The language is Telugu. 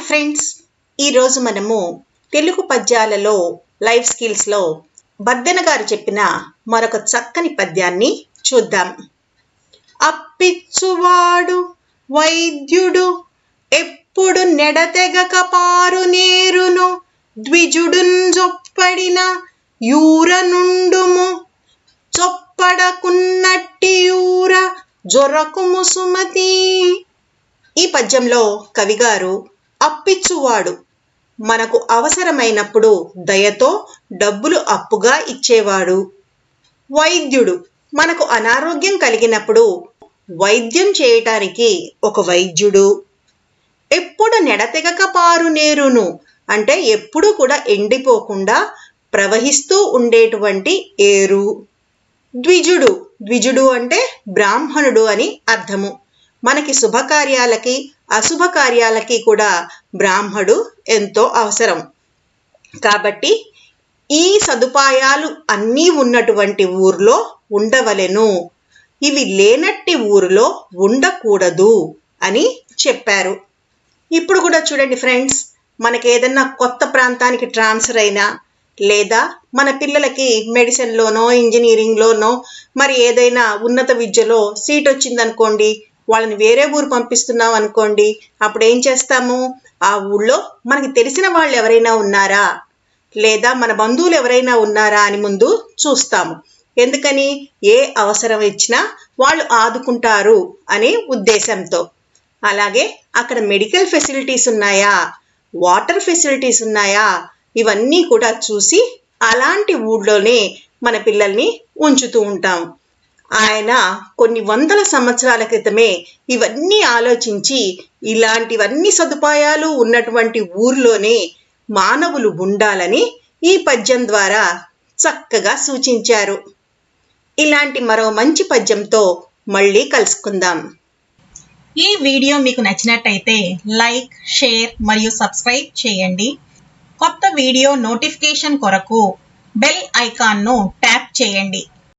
ఫ్రెండ్స్ ఈరోజు మనము తెలుగు పద్యాలలో లైఫ్ స్కిల్స్లో బద్దెన గారు చెప్పిన మరొక చక్కని పద్యాన్ని చూద్దాం. అప్పిచ్చువాడు వైద్యుడు ఎప్పుడు నెడతెగక పారు నేరును ద్విజుడున్ చొప్పడిన యూర నుండుము చొప్పడకున్నట్టి యూర జొరకుము సుమతి ఈ పద్యంలో కవిగారు అప్పిచ్చువాడు. మనకు అవసరమైనప్పుడు దయతో డబ్బులు అప్పుగా ఇచ్చేవాడు. వైద్యుడు. మనకు అనారోగ్యం కలిగినప్పుడు వైద్యం చేయటానికి ఒక వైద్యుడు. ఎప్పుడు నెడతెగక పారు నేరును అంటే ఎప్పుడు కూడా ఎండిపోకుండా ప్రవహిస్తూ ఉండేటువంటి ఏరు. ద్విజుడు. ద్విజుడు అంటే బ్రాహ్మణుడు అని అర్థము. మనకి శుభకార్యాలకి అశుభ కార్యాలకి కూడా బ్రాహ్మడు ఎంతో అవసరం. కాబట్టి ఈ సదుపాయాలు అన్నీ ఉన్నటువంటి ఊర్లో ఉండవలెను. ఇవి లేనట్టి ఊరిలో ఉండకూడదు అని చెప్పారు. ఇప్పుడు కూడా చూడండి ఫ్రెండ్స్ మనకి ఏదన్నా కొత్త ప్రాంతానికి ట్రాన్స్ఫర్ అయినా లేదా మన పిల్లలకి మెడిసిన్లోనో ఇంజనీరింగ్లోనో మరి ఏదైనా ఉన్నత విద్యలో సీట్ వచ్చిందనుకోండి వాళ్ళని వేరే ఊరు పంపిస్తున్నాం అనుకోండి అప్పుడు ఏం చేస్తాము? ఆ ఊళ్ళో మనకి తెలిసిన వాళ్ళు ఎవరైనా ఉన్నారా? లేదా మన బంధువులు ఎవరైనా ఉన్నారా అని ముందు చూస్తాము. ఎందుకని? ఏ అవసరం ఇచ్చినా వాళ్ళు ఆదుకుంటారు అనే ఉద్దేశంతో. అలాగే అక్కడ మెడికల్ ఫెసిలిటీస్ ఉన్నాయా? వాటర్ ఫెసిలిటీస్ ఉన్నాయా? ఇవన్నీ కూడా చూసి అలాంటి ఊళ్ళోనే మన పిల్లల్ని ఉంచుతూ ఉంటాం. ఆయన కొన్ని వందల సంవత్సరాల క్రితమే ఇవన్నీ ఆలోచించి ఇలాంటివన్నీ సదుపాయాలు ఉన్నటువంటి ఊర్లోనే మానవులు ఉండాలని ఈ పద్యం ద్వారా చక్కగా సూచించారు. ఇలాంటి మరో మంచి పద్యంతో మళ్ళీ కలుసుకుందాం. ఈ వీడియో మీకు నచ్చినట్టయితే లైక్ షేర్ మరియు సబ్స్క్రైబ్ చేయండి. కొత్త వీడియో నోటిఫికేషన్ కొరకు బెల్ ఐకాన్ను ట్యాప్ చేయండి.